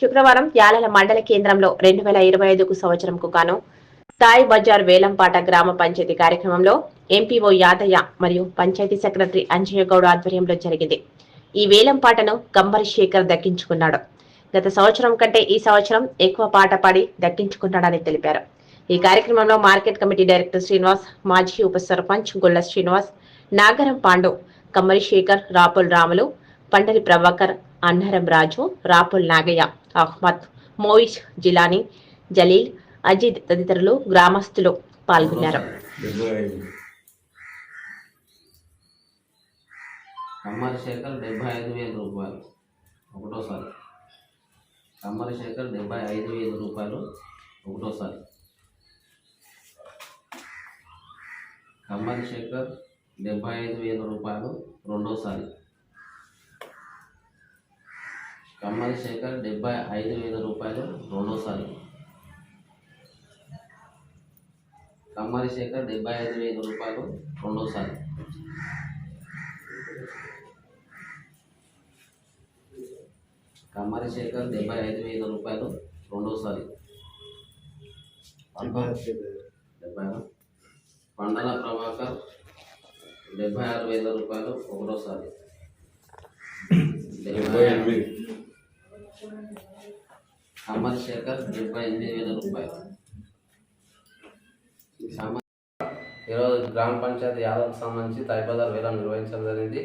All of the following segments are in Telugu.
శుక్రవారం యాలల మండల కేంద్రంలో రెండు వేల ఇరవై ఐదుకు సంవత్సరంకు గాను సాయి బజార్ వేలంపాట గ్రామ పంచాయతీ కార్యక్రమంలో ఎంపీఓ యాదయ్య మరియు పంచాయతీ సెక్రటరీ అంజయ్యగౌడ్ ఆధ్వర్యంలో జరిగింది. ఈ వేలంపాటను గంబరి శేఖర్ దక్కించుకున్నాడు. గత సంవత్సరం కంటే ఈ సంవత్సరం ఎక్కువ పాట పాడి దక్కించుకున్నాడని తెలిపారు. ఈ కార్యక్రమంలో మార్కెట్ కమిటీ డైరెక్టర్ శ్రీనివాస్ మాజీ ఉప సర్పంచ్ గుల్ల శ్రీనివాస్ నాగరం పాండు కమ్మరి శేఖర్ రాపుల్ రాములు పండరి ప్రభాకర్ అన్నరం రాజు రాపుల్ నాగయ్య అహ్మద్ మోయిష్ జిలానీ జలీల్ అజిత్ తదితరులు గ్రామస్తులు పాల్గొన్నారు. డెబ్బై కమ్మరి శేఖర్ డెబ్బై ఐదు వేల రూపాయలు. ఒకటోసారి. కమ్మరి శేఖర్ డెబ్బై ఐదు వేల రూపాయలు. ఒకటోసారి. కమ్మరి శేఖర్ డెబ్బై ఐదు వేల రూపాయలు. రెండోసారి. కమ్మరి శేఖర్ డెబ్బై ఐదు వేల రూపాయలు రెండోసారి. కమ్మరి శేఖర్ డెబ్బై ఐదు వేల రూపాయలు రెండోసారి. కమ్మరి శేఖర్ డెబ్బై ఐదు వేల రూపాయలు రెండోసారి. డెబ్బై పండల ప్రభాకర్ డెబ్బై ఆరు వేల రూపాయలు ఒకటోసారి. డెబ్బై ఎనిమిది. కమ్మరి శేఖర్ డెబ్బై ఎనిమిది వేల రూపాయలు. కమ్మరి ఈరోజు గ్రామ పంచాయతీ యాదవ్కి సంబంధించి తైపదార్ వేలం నిర్వహించడం జరిగింది.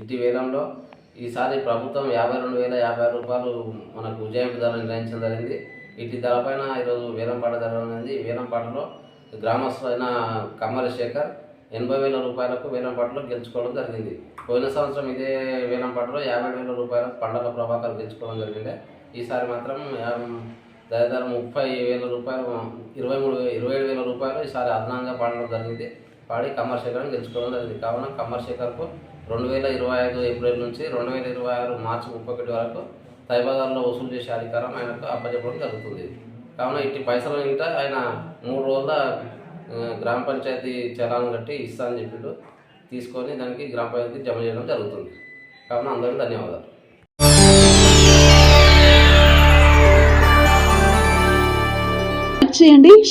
ఇట్టి వేలంలో ఈసారి ప్రభుత్వం యాభై రెండు వేల యాభై రూపాయలు మనకు ఉజ్జాయింపు ధర నిర్ణయించడం జరిగింది. ఇటు ధరపైన ఈరోజు వేలం పాట జరగనుంది ఈ వేలం పాటలో గ్రామస్తులైన కమ్మరి శేఖర్ ఎనభై వేల రూపాయలకు వేలం పాటలో గెలుచుకోవడం జరిగింది. పోయిన సంవత్సరం ఇదే వేలం పాటలో యాభై వేల రూపాయలకు పండగ ప్రభాకర్ గెలుచుకోవడం జరిగింది. ఈసారి మాత్రం దాదాపు ముప్పై వేల రూపాయలు ఇరవై మూడు ఇరవై ఏడు వేల రూపాయలు ఈసారి అదనంగా పాడడం జరిగింది. పాడి కమర్శేఖర్ని గెలుచుకోవడం జరిగింది. కావున కమర్శేఖర్కు రెండు వేల ఇరవై ఐదు ఏప్రిల్ నుంచి రెండు వేల ఇరవై ఆరు మార్చి ముప్పై ఒకటి వరకు తైబజార్లో వసూలు చేసే అధికారం ఆయనకు అప్పచెప్పడం జరుగుతుంది. కావున ఇట్టి పైసలు ఇంట ఆయన మూడు రోజుల గ్రామ పంచాయతీ చలాన్ కట్టి ఇస్తా అని చెప్పిండు. తీసుకొని దానికి గ్రామ పంచాయతీ జమ చేయడం జరుగుతుంది. కావున అందరికీ ధన్యవాదాలు.